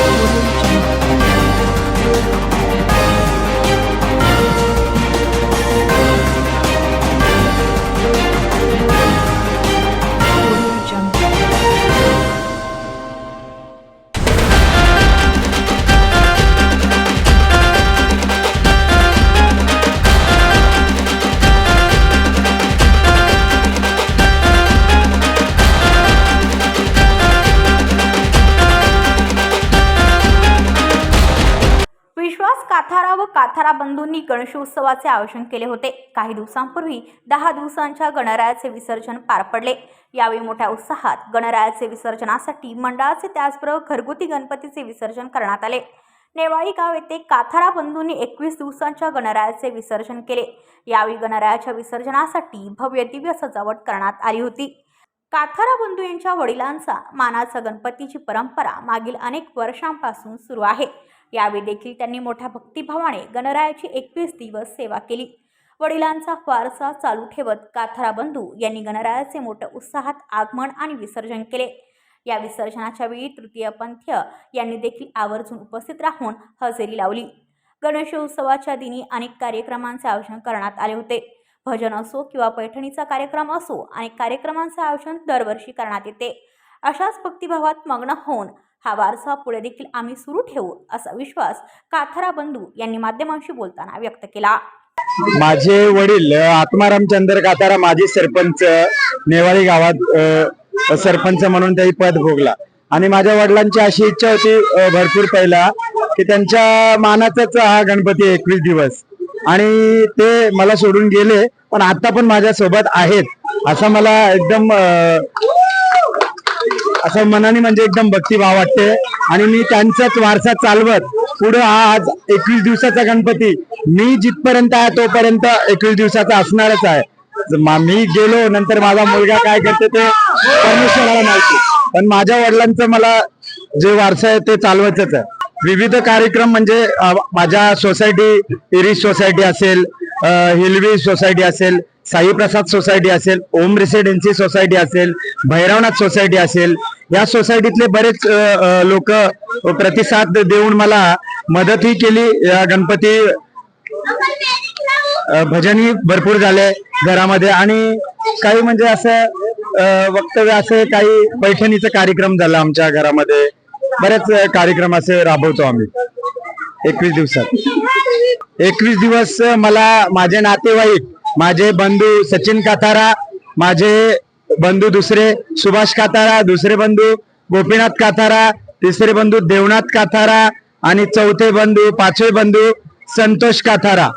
विश्वास काथारा व काथारा बंधूंनी गणेशोत्सवाचे आयोजन केले होते. काही दिवसांपूर्वी दहा दिवसांच्या गणरायाचे विसर्जन पार पडले. यावेळी मोठ्या उत्साहात गणरायाचे विसर्जनासाठी मंडळाचे त्याचबरोबर घरगुती गणपतीचे विसर्जन करण्यात आले. नेवाळी गाव येथे काथारा बंधूंनी एकवीस दिवसांच्या गणरायाचे विसर्जन केले. यावेळी गणरायाच्या विसर्जनासाठी भव्य दिव्य सजावट करण्यात आली होती. काथारा बंधू यांच्या वडिलांचा मानाचा गणपतीची परंपरा मागील अनेक वर्षांपासून सुरू आहे. यावेळी देखील त्यांनी मोठ्या भक्तिभावाने गणरायाची एकवीस दिवस सेवा केली. वडिलांचा वारसा चालू ठेवत काथारा बंधू यांनी गणरायाचे मोठं उत्साहात आगमन आणि विसर्जन केले. या विसर्जनाच्या वेळी तृतीय पंथ्य यांनी देखील आवर्जून उपस्थित राहून हजेरी लावली. गणेशोत्सवाच्या दिनी अनेक कार्यक्रमांचे आयोजन करण्यात आले होते. भजन असो किंवा पैठणीचा कार्यक्रम असो अनेक कार्यक्रमांचे आयोजन दरवर्षी करण्यात येते. अशाच भक्तिभावात मग्न होऊन हा वारसा पुढे देखील आम्ही सुरू ठेवू असा विश्वास काथारा बंधू यांनी माध्यमांशी बोलताना व्यक्त केला. माझे वडील आत्माराम चंद्र कातारा माजी सरपंच नेवाळी गावात सरपंच म्हणून त्याही पद भोगला. आणि माझ्या वडिलांची अशी इच्छा होती भरपूर पहिला की त्यांच्या मानाचाच हा गणपती एकवीस दिवस. आणि ते मला सोडून गेले पण आता पण माझ्या सोबत आहेत असा मला एकदम असं मनाने म्हणजे एकदम भक्तिभाव वाटते. आणि मी त्यांचाच वारसा चालवत पुढे हा आज एकवीस दिवसाचा गणपती. मी जिथपर्यंत आहे तोपर्यंत एकवीस दिवसाचा असणारच आहे. मी गेलो नंतर माझा मुलगा काय करते ते परमेश्वराला माहिती. पण माझ्या वडिलांचं मला जे वारसा आहे ते चालवायचंच आहे. विविध कार्यक्रम म्हणजे माझ्या सोसायटी इरिश सोसायटी असेल हिलवी सोसायटी असेल साईप्रसाद सोसायटी असेल ओम रेसिडेन्सी सोसायटी असेल भैरवनाथ सोसायटी असेल या सोसायटीतले बरेच लोक प्रतिसाद देऊन मला मदतही केली. या गणपती भजनही भरपूर झाले घरामध्ये. आणि काही म्हणजे असं वक्तव्य असे काही पैठणीचा कार्यक्रम झाला आमच्या घरामध्ये. बरेच कार्यक्रम असे राबवतो आम्ही. एकवीस दिवसात. एकवीस दिवस मला माझे नातेवाईक माझे बंधू सचिन कातारा माझे बंधू दुसरे सुभाष कातारा दुसरे बंधू गोपीनाथ कातारा तिसरे बंधू देवनाथ कातारा आणि चौथे बंधू पाचवे बंधू संतोष कातारा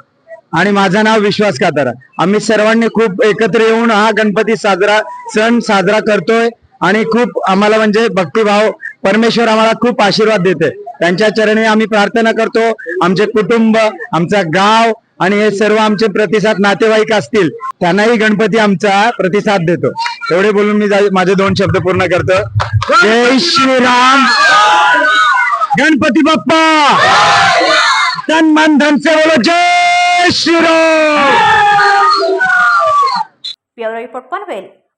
आणि माझं नाव विश्वास कातारा. आम्ही सर्वांनी खूप एकत्र येऊन हा गणपती साजरा सण साजरा करतोय आणि खूप आम्हाला म्हणजे भक्तिभाव परमेश्वर आम्हाला खूप आशीर्वाद देते त्यांच्या चरणी आम्ही प्रार्थना करतो. आमचे कुटुंब आमचा गाव आणि हे सर्व आमचे प्रतिसाद नातेवाईक असतील त्यांनाही गणपती आमचा प्रतिसाद देतो. एवढे बोलून मी माझे दोन शब्द पूर्ण करतो. जय श्रीराम. गणपती बाप्पा. तन मन धन से बोलो जय Shriram. Bureau report Panvel.